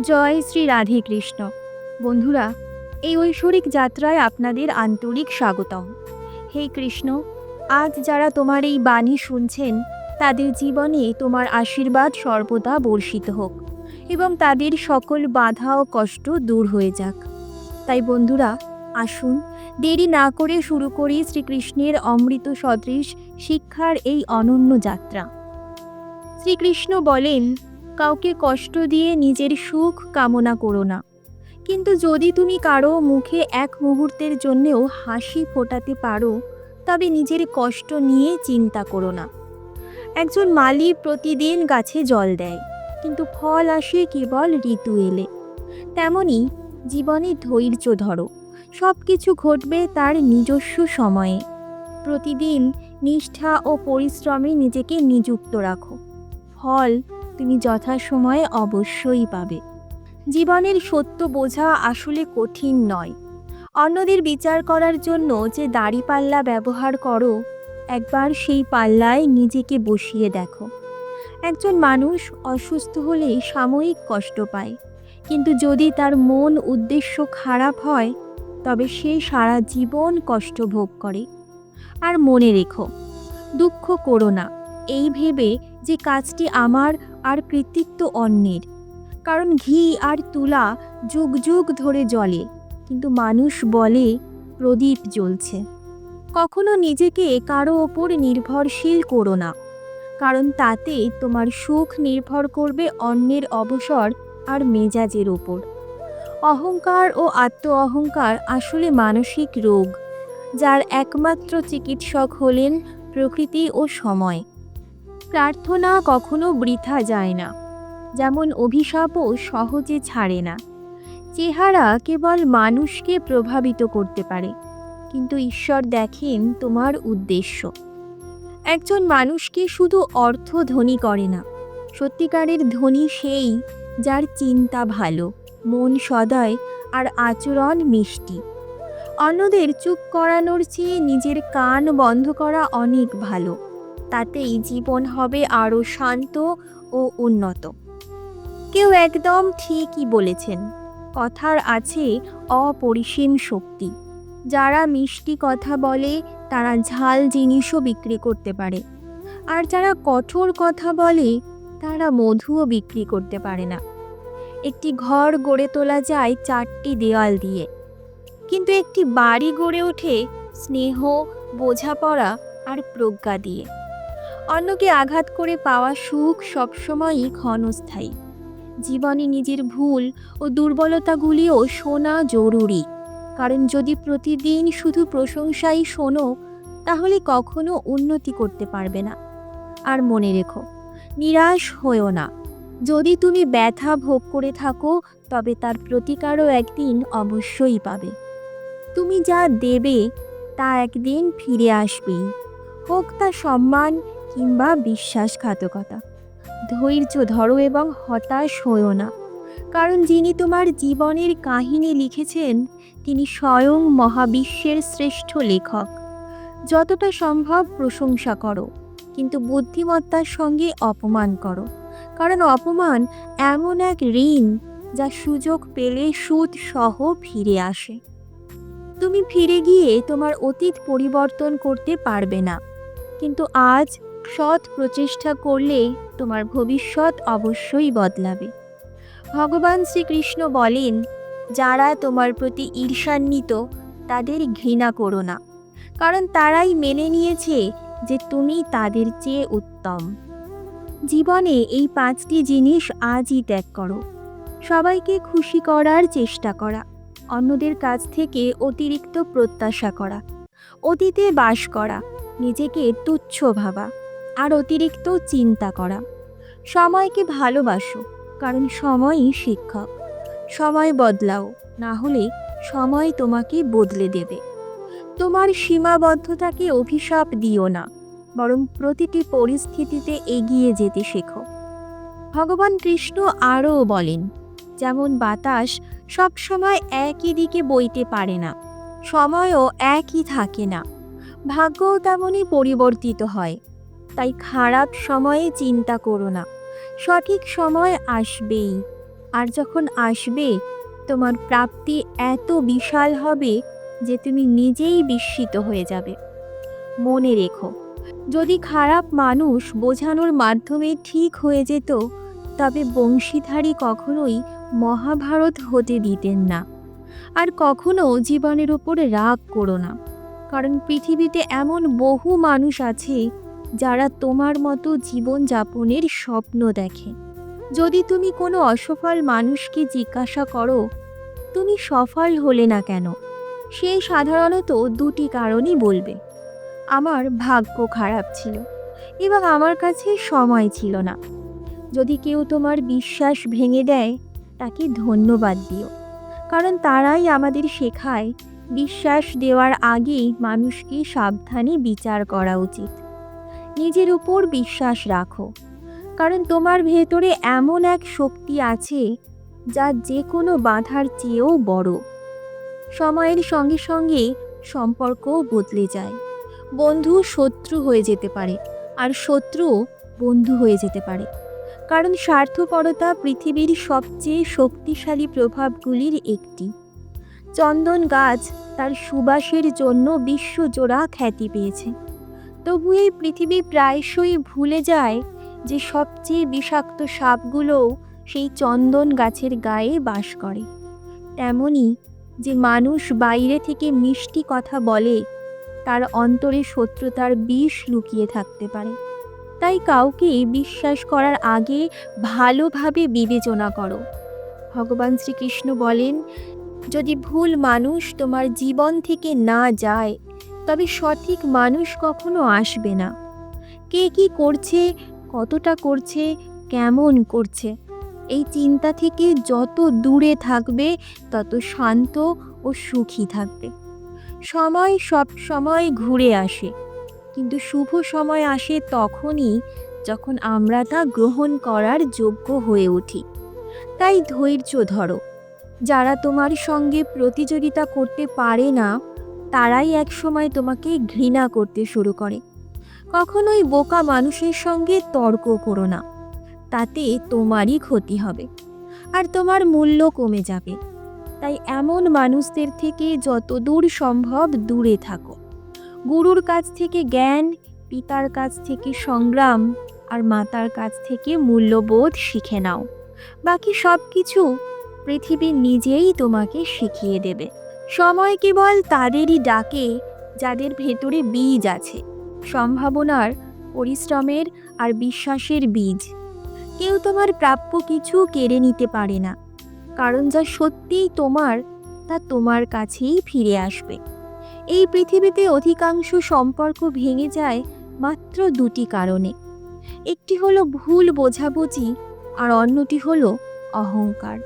জয় শ্রী রাধে কৃষ্ণ বন্ধুরা, এই ঐশ্বরিক যাত্রায় আপনাদের আন্তরিক স্বাগতম। হে কৃষ্ণ, আজ যারা তোমার এই বাণী শুনছেন, তাদের জীবনে তোমার আশীর্বাদ সর্বদা বর্ষিত হোক এবং তাদের সকল বাধা ও কষ্ট দূর হয়ে যাক। তাই বন্ধুরা, আসুন, দেরি না করে শুরু করি শ্রীকৃষ্ণের অমৃত সদৃশ শিক্ষার এই অনন্য যাত্রা। শ্রীকৃষ্ণ বলেন কাউকে কষ্ট দিয়ে নিজের সুখ কামনা করো না। কিন্তু যদি তুমি কারও মুখে এক মুহূর্তের জন্যেও হাসি ফোটাতে পারো, তবে নিজের কষ্ট নিয়ে চিন্তা করো না। একজন মালি প্রতিদিন গাছে জল দেয়, কিন্তু ফল আসে কেবল ঋতু এলে। তেমনি জীবনে ধৈর্য ধরো সব কিছু ঘটবে তার নিজস্ব সময়ে। প্রতিদিন নিষ্ঠা ও পরিশ্রমে নিজেকে নিযুক্ত রাখো। ফল তুমি যথাসময়ে অবশ্যই পাবে। জীবনের সত্য বোঝা আসলে কঠিন নয়। অন্যদের বিচার করার জন্য যে দাড়িপাল্লা ব্যবহার করো, একবার সেই পাল্লায় নিজেকে বসিয়ে দেখো। একজন মানুষ অসুস্থ হলে সাময়িক কষ্ট পায়, কিন্তু যদি তার মন উদ্দেশ্য খারাপ হয়, তবে সে সারা জীবন কষ্ট ভোগ করে। আর মনে রেখো, দুঃখ করো না। এই ভেবে যে কাজটি আমার আর কৃতিত্ব অন্যের। কারণ ঘি আর তুলা যুগ যুগ ধরে জ্বলে, কিন্তু মানুষ বলে প্রদীপ জ্বলছে। কখনো নিজেকে কারও ওপর নির্ভরশীল করো না, কারণ তাতে তোমার সুখ নির্ভর করবে অন্যের অবসর আর মেজাজের ওপর। অহংকার ও আত্ম অহংকার আসলে মানসিক রোগ, যার একমাত্র চিকিৎসক হলেন প্রকৃতি ও সময়। প্রার্থনা কখনো বৃথা যায় না। যেমন অভিশাপও সহজে ছাড়ে না। চেহারা কেবল মানুষকে প্রভাবিত করতে পারে। কিন্তু ঈশ্বর দেখেন তোমার উদ্দেশ্য। একজন মানুষকে শুধু অর্থ ধনী করে না, সত্যিকারের ধনী সেই যার চিন্তা ভালো, মন সদয় আর আচরণ মিষ্টি। অন্যদের চুপ করানোর চেয়ে নিজের কান বন্ধ করা অনেক ভালো। তাতেই জীবন হবে আরও শান্ত ও উন্নত। কেউ একদম ঠিকই বলেছেন, কথার আছে অপরিসীম শক্তি। যারা মিষ্টি কথা বলে, তারা ঝাল জিনিসও বিক্রি করতে পারে। আর যারা কঠোর কথা বলে, তারা মধুও বিক্রি করতে পারে না। একটি ঘর গড়ে তোলা যায় চারটি দেওয়াল দিয়ে। কিন্তু একটি বাড়ি গড়ে ওঠে স্নেহ, বোঝাপড়া আর প্রজ্ঞা দিয়ে। অন্যকে আঘাত করে পাওয়া সুখ সবসময়ই ক্ষণস্থায়ী। জীবনে নিজের ভুল ও দুর্বলতাগুলিও শোনা জরুরি। কারণ যদি প্রতিদিন শুধু প্রশংসাই শোনো, তাহলে কখনো উন্নতি করতে পারবে না। আর মনে রেখো, নিরাশ হয়েও না। যদি তুমি ব্যথা ভোগ করে থাকো, তবে তার প্রতিকারও একদিন অবশ্যই পাবে। তুমি যা দেবে, তা একদিন ফিরে আসবেই। হোক তা সম্মান কিংবা বিশ্বাসঘাতকতা। ধৈর্য ধরো এবং হতাশ হয়েও না। কারণ যিনি তোমার জীবনের কাহিনী লিখেছেন, তিনি স্বয়ং মহাবিশ্বের শ্রেষ্ঠ লেখক। যতটা সম্ভব প্রশংসা করো, কিন্তু বুদ্ধিমত্তার সঙ্গে অপমান করো। কারণ অপমান এমন এক ঋণ যা সুযোগ পেলে সুদ সহ ফিরে আসে। তুমি ফিরে গিয়ে তোমার অতীত পরিবর্তন করতে পারবে না। কিন্তু আজ সৎ প্রচেষ্টা করলে তোমার ভবিষ্যৎ অবশ্যই বদলাবে। ভগবান শ্রীকৃষ্ণ বলেন, যারা তোমার প্রতি ঈর্ষান্বিত, তাদের ঘৃণা করো না, কারণ তারাই মেনে নিয়েছে যে তুমি তাদের চেয়ে উত্তম। জীবনে এই পাঁচটি জিনিস আজই ত্যাগ করো। সবাইকে খুশি করার চেষ্টা করা, অন্যদের কাছ থেকে অতিরিক্ত প্রত্যাশা করা, অতীতে বাস করা, নিজেকে তুচ্ছ ভাবা। আর অতিরিক্ত চিন্তা করা। সময়কে ভালোবাসো, কারণ সময়ই শিক্ষক। সময় বদলাও, না হলে সময় তোমাকে বদলে দেবে। তোমার সীমাবদ্ধতাকে অভিশাপ দিও না, বরং প্রতিটি পরিস্থিতিতে এগিয়ে যেতে শেখো। ভগবান কৃষ্ণ আরও বলেন, যেমন বাতাস সবসময় একই দিকে বইতে পারে না, সময়ও একই থাকে না। ভাগ্যও তেমনই পরিবর্তিত হয়। তাই খারাপ সময়ে চিন্তা করো না। সঠিক সময় আসবেই। আর যখন আসবে, তোমার প্রাপ্তি এত বিশাল হবে যে তুমি নিজেই বিস্মিত হয়ে যাবে। মনে রেখো, যদি খারাপ মানুষ বোঝানোর মাধ্যমে ঠিক হয়ে যেত, তবে বংশীধারী কখনোই মহাভারত হতে দিতেন না। আর কখনো জীবনের ওপর রাগ করো না। কারণ পৃথিবীতে এমন বহু মানুষ আছে যারা তোমার মতো জীবনযাপনের স্বপ্ন দেখে। যদি তুমি কোনো অসফল মানুষকে জিজ্ঞাসা করো, তুমি সফল হলে না কেন? সে সাধারণত দুটি কারণই বলবে। আমার ভাগ্য খারাপ ছিল এবং আমার কাছে সময় ছিল না। যদি কেউ তোমার বিশ্বাস ভেঙে দেয়, তাকে ধন্যবাদ দিও। কারণ তারাই আমাদের শেখায়, বিশ্বাস দেওয়ার আগেই মানুষকে সাবধানে বিচার করা উচিত। নিজের উপর বিশ্বাস রাখো। কারণ তোমার ভেতরে এমন এক শক্তি আছে, যা যে কোনো বাধার চেয়েও বড়। সময়ের সঙ্গে সঙ্গে সম্পর্কও বদলে যায়। বন্ধু শত্রু হয়ে যেতে পারে, আর শত্রুও বন্ধু হয়ে যেতে পারে। কারণ স্বার্থপরতা পৃথিবীর সবচেয়ে শক্তিশালী প্রভাবগুলির একটি। চন্দন গাছ তার সুবাসের জন্য বিশ্বজোড়া খ্যাতি পেয়েছে। তবু এই পৃথিবী প্রায়শই ভুলে যায় যে সবচেয়ে বিষাক্ত সাপগুলোও সেই চন্দন গাছের গায়ে বাস করে। তেমনি যে মানুষ বাইরে থেকে মিষ্টি কথা বলে, তার অন্তরে শত্রুতার বিষ লুকিয়ে থাকতে পারে। তাই কাউকে বিশ্বাস করার আগে ভালোভাবে বিবেচনা করো। ভগবান শ্রীকৃষ্ণ বলেন, যদি ভুল মানুষ তোমার জীবন থেকে না যায় তবে সঠিক মানুষ কখনো আসবে না। কে কি করছে, কতটা করছে, কেমন করছে, এই চিন্তা থেকে যত দূরে থাকবে, তত শান্ত ও সুখী থাকবে। সময় সব সময় ঘুরে আসে, কিন্তু শুভ সময় আসে তখনই যখন আমরা তা গ্রহণ করার যোগ্য হয়ে উঠি। তাই ধৈর্য ধরো, যারা তোমার সঙ্গে প্রতিযোগিতা করতে পারে না তারাই একসময় তোমাকে ঘৃণা করতে শুরু করে। কখনোই বোকা মানুষের সঙ্গে তর্ক করো না। তাতে তোমারই ক্ষতি হবে আর তোমার মূল্য কমে যাবে। তাই এমন মানুষদের থেকে যত দূর সম্ভব দূরে থাকো। গুরুর কাছ থেকে জ্ঞান, পিতার কাছ থেকে সংগ্রাম আর মাতার কাছ থেকে মূল্যবোধ শিখে নাও। বাকি সব কিছু পৃথিবী নিজেই তোমাকে শিখিয়ে দেবে। সময় কেবল তাদেরই ডাকে, যাদের ভেতরে বীজ আছে, সম্ভাবনার, পরিশ্রমের আর বিশ্বাসের বীজ। কেউ তোমার প্রাপ্য কিছু কেড়ে নিতে পারে না, কারণ যা সত্যিই তোমার, তা তোমার কাছেই ফিরে আসবে। এই পৃথিবীতে অধিকাংশ সম্পর্ক ভেঙে যায় মাত্র দুটি কারণে। একটি হলো ভুল বোঝাবুঝি আর অন্যটি হলো অহংকার।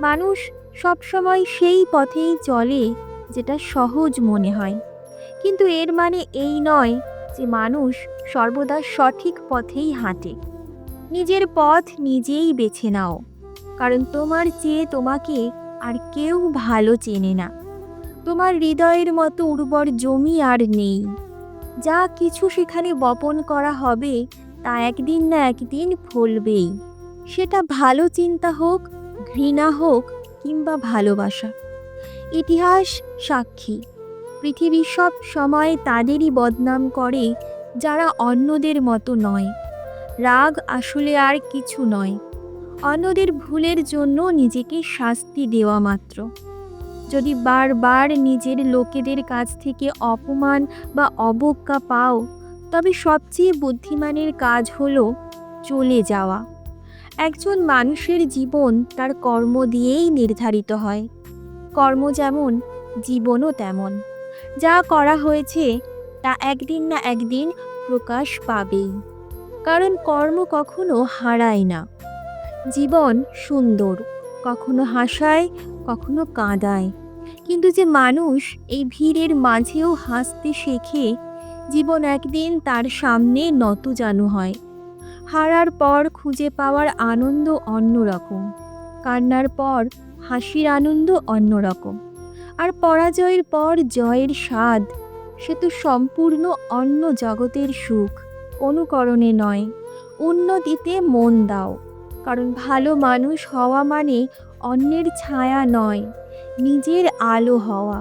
মানুষ সবসময় সেই পথেই চলে যেটা সহজ মনে হয়। কিন্তু এর মানে এই নয় যে মানুষ সর্বদা সঠিক পথেই হাঁটে। নিজের পথ নিজেই বেছে নাও। কারণ তোমার চেয়ে তোমাকে আর কেউ ভালো চেনে না। তোমার হৃদয়ের মতো উর্বর জমি আর নেই। যা কিছু সেখানে বপন করা হবে তা একদিন না একদিন ফলবেই। সেটা ভালো চিন্তা হোক, ঘৃণা হোক কিংবা ভালোবাসা। ইতিহাস সাক্ষী। পৃথিবী সব সময় তাদেরই বদনাম করে যারা অন্যদের মতো নয়। রাগ আসলে আর কিছু নয়। অন্যদের ভুলের জন্য নিজেকে শাস্তি দেওয়া মাত্র। যদি বারবার নিজের লোকেদের কাছ থেকে অপমান বা অবজ্ঞা পাও, তবে সবচেয়ে বুদ্ধিমানের কাজ হলো চলে যাওয়া। একজন মানুষের জীবন তার কর্ম দিয়েই নির্ধারিত হয়। কর্ম যেমন, জীবনও তেমন। যা করা হয়েছে, তা একদিন না একদিন প্রকাশ পাবেই। কারণ কর্ম কখনো হারায় না। জীবন সুন্দর, কখনো হাসায়, কখনো কাঁদায়। কিন্তু যে মানুষ এই ভিড়ের মাঝেও হাসতে শেখে, জীবন একদিন তার সামনে নতজানু হয়। হারার পর খুঁজে পাওয়ার আনন্দ অন্যরকম, কান্নার পর হাসির আনন্দ অন্যরকম, আর পরাজয়ের পর জয়ের স্বাদ, সে তো সম্পূর্ণ অন্য জগতের সুখ, অনুকরণে নয়, উন্নতিতে মন দাও, কারণ ভালো মানুষ হওয়া মানে অন্যের ছায়া নয়, নিজের আলো হওয়া।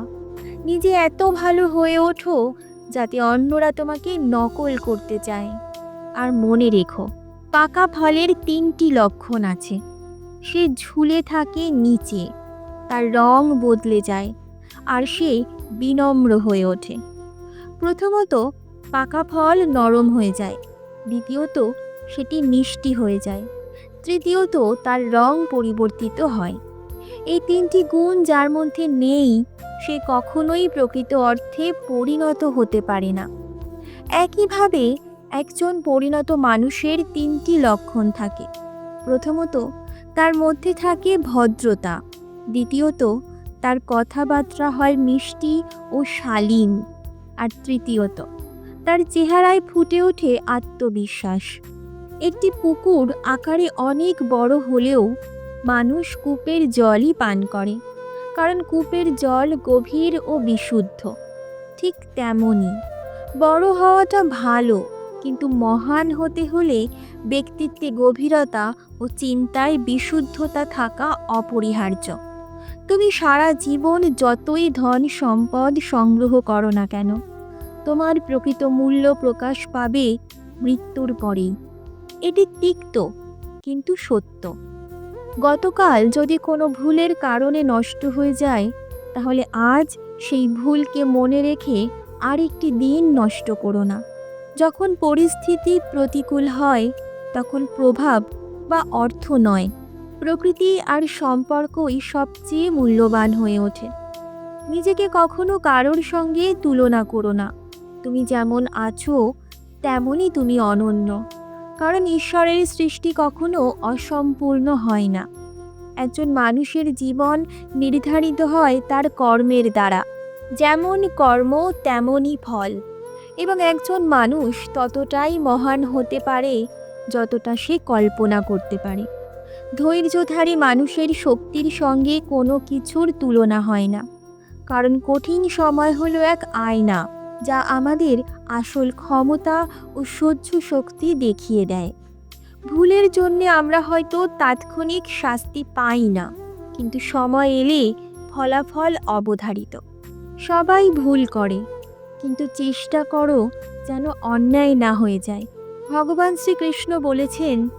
নিজে এত ভালো হয়ে ওঠো যাতে অন্যরা তোমাকে নকল করতে চায়। আর মনে রেখো, পাকা ফলের তিনটি লক্ষণ আছে। সে ঝুলে থাকে নিচে, তার রং বদলে যায় আর সে বিনম্র হয়ে ওঠে। প্রথমত, পাকা ফল নরম হয়ে যায়, দ্বিতীয়ত, সেটি মিষ্টি হয়ে যায়, তৃতীয়ত, তার রং পরিবর্তিত হয়। এই তিনটি গুণ যার মধ্যে নেই, সে কখনোই প্রকৃত অর্থে পরিণত হতে পারে না। একইভাবে একজন পরিণত মানুষের তিনটি লক্ষণ থাকে। প্রথমত, তার মধ্যে থাকে ভদ্রতা। দ্বিতীয়ত, তার কথাবার্তা হয় মিষ্টি ও শালীন। আর তৃতীয়ত, তার চেহারায় ফুটে ওঠে আত্মবিশ্বাস। একটি পুকুর আকারে অনেক বড় হলেও মানুষ কূপের জলই পান করে, কারণ কূপের জল গভীর ও বিশুদ্ধ। ঠিক তেমনই, বড় হওয়াটা ভালো কিন্তু মহান হতে হলে ব্যক্তিত্বে গভীরতা ও চিন্তায় বিশুদ্ধতা থাকা অপরিহার্য। তুমি সারা জীবন যতই ধন সম্পদ সংগ্রহ করো না কেন, তোমার প্রকৃত মূল্য প্রকাশ পাবে মৃত্যুর পরেই। এটি তিক্ত কিন্তু সত্য। গতকাল যদি কোনো ভুলের কারণে নষ্ট হয়ে যায়, তাহলে আজ সেই ভুলকে মনে রেখে আরেকটি দিন নষ্ট করো না। যখন পরিস্থিতি প্রতিকূল হয়, তখন প্রভাব বা অর্থ নয়। প্রকৃতি আর সম্পর্কই সবচেয়ে মূল্যবান হয়ে ওঠে। নিজেকে কখনো কারোর সঙ্গে তুলনা করো না। তুমি যেমন আছো, তেমনই তুমি অনন্য। কারণ ঈশ্বরের সৃষ্টি কখনো অসম্পূর্ণ হয় না। একজন মানুষের জীবন নির্ধারিত হয় তার কর্মের দ্বারা। যেমন কর্ম, তেমনই ফল। এবং একজন মানুষ ততটাই মহান হতে পারে যতটা সে কল্পনা করতে পারে। ধৈর্যধারী মানুষের শক্তির সঙ্গে কোনো কিছুর তুলনা হয় না। কারণ কঠিন সময় হলো এক আয়না, যা আমাদের আসল ক্ষমতা ও সহ্য শক্তি দেখিয়ে দেয়। ভুলের জন্য আমরা হয়তো তাৎক্ষণিক শাস্তি পাই না, কিন্তু সময় এলে ফলাফল অবধারিত। সবাই ভুল করে। কিন্তু চেষ্টা করো যেন অন্যায় না হয়ে যায়। ভগবান শ্রীকৃষ্ণ বলেছেন,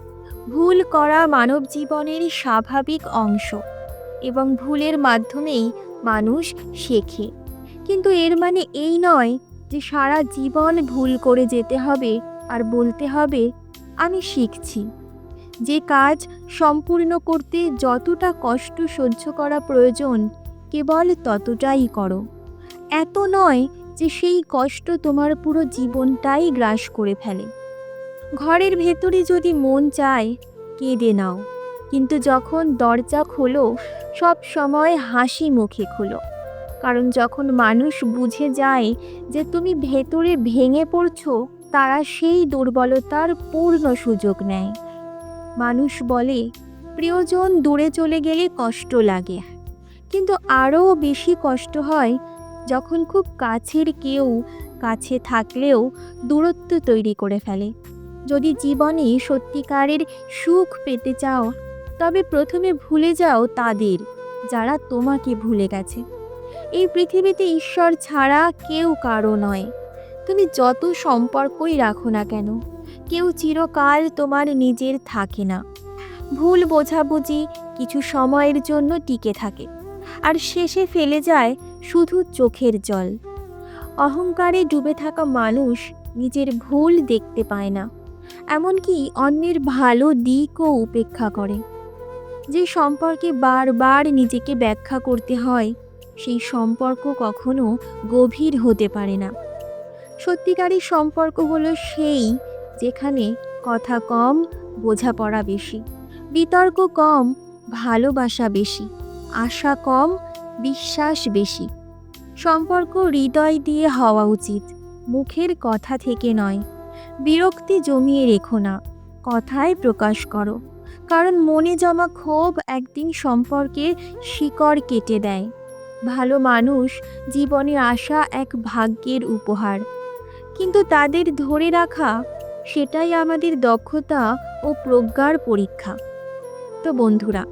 ভুল করা মানব জীবনের স্বাভাবিক অংশ এবং ভুলের মাধ্যমেই মানুষ শেখে। কিন্তু এর মানে এই নয় যে সারা জীবন ভুল করে যেতে হবে আর বলতে হবে, আমি শিখছি। যে কাজ সম্পূর্ণ করতে যতটা কষ্ট সহ্য করা প্রয়োজন, কেবল ততটাই করো। এত নয় যে সেই কষ্ট তোমার পুরো জীবনটাই গ্রাস করে ফেলে। ঘরের ভেতরে যদি মন চায়, কেঁদে নাও। কিন্তু যখন দরজা খোলো, সব সময় হাসি মুখে খোলো। কারণ যখন মানুষ বুঝে যায় যে তুমি ভেতরে ভেঙে পড়ছো, তারা সেই দুর্বলতার পূর্ণ সুযোগ নেয়। মানুষ বলে, প্রিয়জন দূরে চলে গেলে কষ্ট লাগে। কিন্তু আরও বেশি কষ্ট হয় যখন খুব কাছের কেউ কাছে থাকলেও দূরত্ব তৈরি করে ফেলে। যদি জীবনে সত্যিকারের সুখ পেতে চাও, তবে প্রথমে ভুলে যাও তাদের, যারা তোমাকে ভুলে গেছে। এই পৃথিবীতে ঈশ্বর ছাড়া কেউ কারও নয়। তুমি যত সম্পর্কই রাখো না কেন, কেউ চিরকাল তোমার নিজের থাকে না। ভুল বোঝাবুঝি কিছু সময়ের জন্য টিকে থাকে। আর শেষে ফেলে যায় শুধু চোখের জল। অহংকারে ডুবে থাকা মানুষ নিজের ভুল দেখতে পায় না, এমনকি অন্যের ভালো দিকও উপেক্ষা করে। যে সম্পর্কে বারবার নিজেকে ব্যাখ্যা করতে হয়, সেই সম্পর্ক কখনো গভীর হতে পারে না। সত্যিকারের সম্পর্ক হলো সেই যেখানে কথা কম, বোঝাপড়া বেশি, বিতর্ক কম, ভালোবাসা বেশি, আশা কম বিশ্বাস বেশি। সম্পর্ক হৃদয় দিয়ে হওয়া উচিত, মুখের কথা থেকে নয়। বিরক্তি জমিয়ে রেখো না, কথায় প্রকাশ করো। কারণ মনে জমা ক্ষোভ একদিন সম্পর্কের শিকড় কেটে দেয়। ভালো মানুষ জীবনে আসা এক ভাগ্যের উপহার। কিন্তু তাদের ধরে রাখা, সেটাই আমাদের দক্ষতা ও প্রজ্ঞার পরীক্ষা। তো বন্ধুরা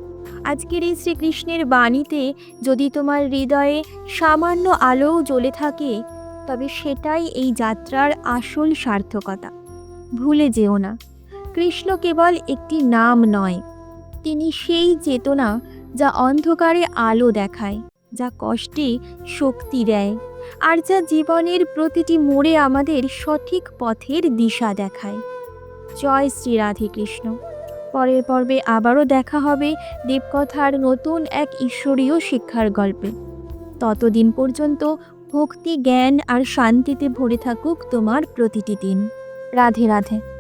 আজকের এই শ্রীকৃষ্ণের বাণীতে যদি তোমার হৃদয়ে সামান্য আলোও জ্বলে থাকে, তবে সেটাই এই যাত্রার আসল সার্থকতা। ভুলে যেও না, কৃষ্ণ কেবল একটি নাম নয়, তিনি সেই চেতনা যা অন্ধকারে আলো দেখায়, যা কষ্টে শক্তি দেয়, আর যা জীবনের প্রতিটি মোড়ে আমাদের সঠিক পথের দিশা দেখায়। জয় শ্রী রাধে কৃষ্ণ। পরের পর্বে আবারও দেখা হবে দেবকথার নতুন এক ঈশ্বরীয় শিক্ষার গল্পে। ততদিন পর্যন্ত ভক্তি, জ্ঞান আর শান্তিতে ভরে থাকুক তোমার প্রতিটি দিন। রাধে রাধে।